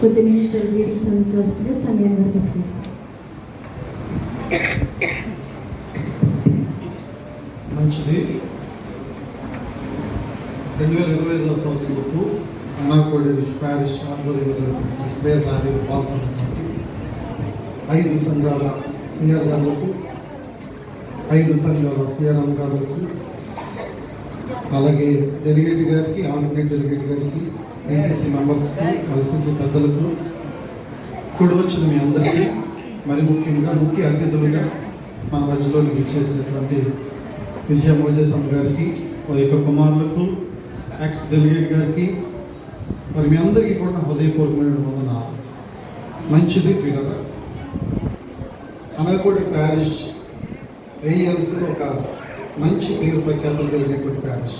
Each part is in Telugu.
కొద్ది నిమిషాలు వీటికి సంతోషంగా సమయం వరకు మంచిది రెండు వేల ఇరవై ఐదవ సంవత్సరపు అనాకోడి ప్యారిస్ ఆధ్వర్యంలో ఇస్రాయల్ ర్యాలీ పాల్గొన్నటువంటి ఐదు సంఘాల సిఆర్ గారులకు ఐదు సంఘాల సీఆర్ఎం గారులకు అలాగే డెలిగేట్ గారికి ఆల్టర్నేట్ డెలిగేట్ గారికి ఏసీసీ మెంబర్స్కి ఎల్సీసీ పెద్దలకు కూడి వచ్చిన మీ అందరికీ మరి ముఖ్యంగా ముఖ్య అతిథులుగా మన మధ్యలో ఇచ్చేసినటువంటి విజయ మోజేశం గారికి వారి యొక్క కుమారులకు ఎక్స్ డెలిగేట్ గారికి మరి మీ అందరికీ కూడా హృదయపూర్వకమైన వందన మంచిది ప్రియులరా అనగకూడి ప్యారిష్ వేయాల్సిన ఒక మంచి పేరు ప్రఖ్యాతం కలిగినటువంటి ప్యారిష్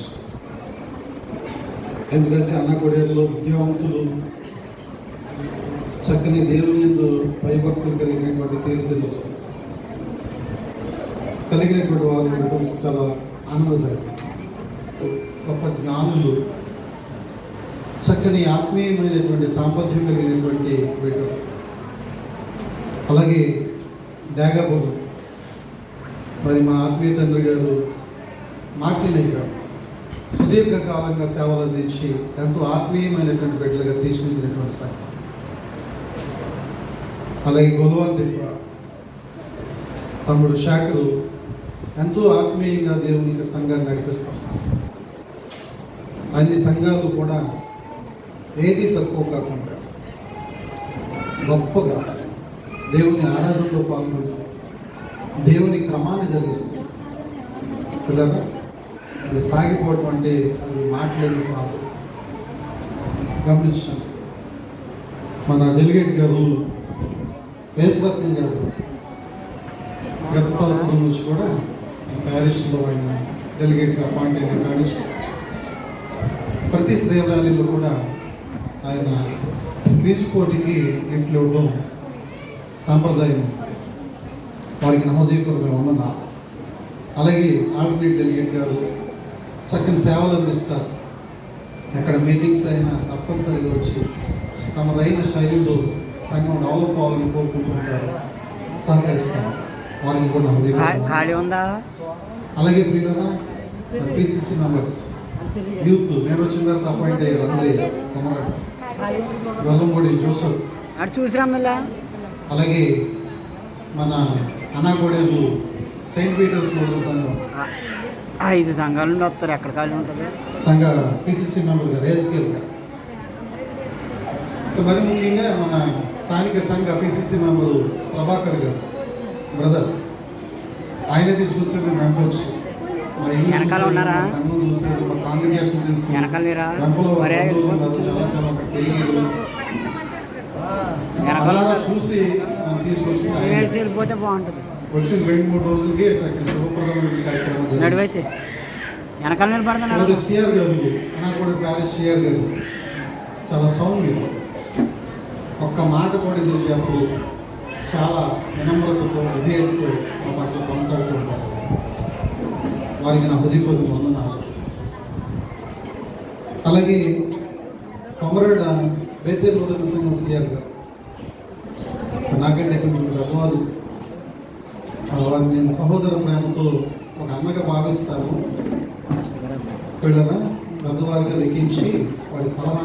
ఎందుకంటే అన్నకొడేరులో విద్యావంతులు చక్కని దేవుని యందు భయభక్తులు కలిగినటువంటి తీర్థులు కలిగినటువంటి వారు చాలా ఆనందదాయకం. గొప్ప జ్ఞానులు చక్కని ఆత్మీయమైనటువంటి సాంపత్యం కలిగినటువంటి బిడ్డ అలాగే డాగాబులు మరి మా ఆత్మీయ తండ్రి గారు మార్టినయ్య గారు. సుదీర్ఘకాలంగా సేవలు అందించి ఎంతో ఆత్మీయమైనటువంటి బిడ్డలుగా తీర్చిదిద్దినటువంటి సంఘం. అలాగే గొలవన్ దిప్ప తమ్ముడు శాఖలు ఎంతో ఆత్మీయంగా దేవునికి సంఘాన్ని నడిపిస్తాం. అన్ని సంఘాలు కూడా ఏది తక్కువ కాకుండా గొప్పగా దేవుని ఆరాధనలో పాల్గొంటూ దేవుని క్రమాన్ని జరిగిస్తుంది పిల్లలు అది సాగిపోవటం అంటే అది మాటలేదు కాదు. గమనించాం మన డెలిగేట్ గారు వేసరత్న గారు గత సంవత్సరం నుంచి కూడా ప్యారిస్లో ఆయన డెలిగేట్గా అపాయింట్ అయిన కానీ ప్రతి స్త్రీ ర్యాలీలో కూడా ఆయన క్రీజ్ పోటీకి గిఫ్ట్లు ఇవ్వడం సాంప్రదాయం. వారికి నమోదయపూర్వక వందన అలాగే ఆల్టర్నేట్ డెలిగేట్ గారు చక్కని సేవలు అందిస్తారు. ఎక్కడ మీటింగ్స్ అయినా తప్పనిసరిగా వచ్చి తమదైన శైలిలో సంఘం డెవలప్ అవ్వాలని కోరుకుంటుంటారు. సహకరిస్తారు. వారికి కూడా అలాగే ప్రియులరా పిసిసి మెంబర్స్ యూత్ నేను వచ్చిన తర్వాత అపాయింట్ అయ్యారు అందరి కొమరట గొల్లంగూడి జోసఫ్. అలాగే మన అనాగోడేరు సెయింట్ పీటర్స్ సంఘం. ఐదు సంఘాల నుండి వస్తారు. ఎక్కడ ఖాళీ ఉంటుంది? సంఘ పిసిసి మెంబర్ గారు ఏఎస్కేల్ గారు. ఇక మరి ముఖ్యంగా మన స్థానిక సంఘ పిసిసి మెంబరు ప్రభాకర్ గారు బ్రదర్ ఆయన తీసుకొచ్చిన మెంబర్స్ వెనకాల ఉన్నారా? కాంగ్రిగేషన్ తెలిసి. వెనకాల లేరా? వెనకాల. చూసి తీసుకొచ్చి వెళ్ళిపోతే బాగుంటుంది. వచ్చిన రెండు మూడు రోజులకి చక్కని శుభప్రదమైన కార్యక్రమం జరిగింది. నడువైతే. వెనకాల నిలబడుతున్నాడు అలాగే సిఆర్ గారు నాకు కూడా ప్యారిస్ సిఆర్ గారు. చాలా సౌమ్యం ఒక్క మాట కూడా ఎదురు చెప్పు చాలా వినమ్రతతో విధేయతతో మా పట్ల కొనసాగుతూ ఉంటారు. వారికి నా హృదయపూర్వక వందనాలు. అలాగే కొమరడ బేతేరు వదన సంఘం సిఆర్ గారు. నాకంటే కొంచెం పెద్దవారు వారిని నేను సహోదర ప్రేమతో ఒక అన్నగా భావిస్తాను. పిల్లల పెద్దవారిగా లెక్కించి వారి సలహా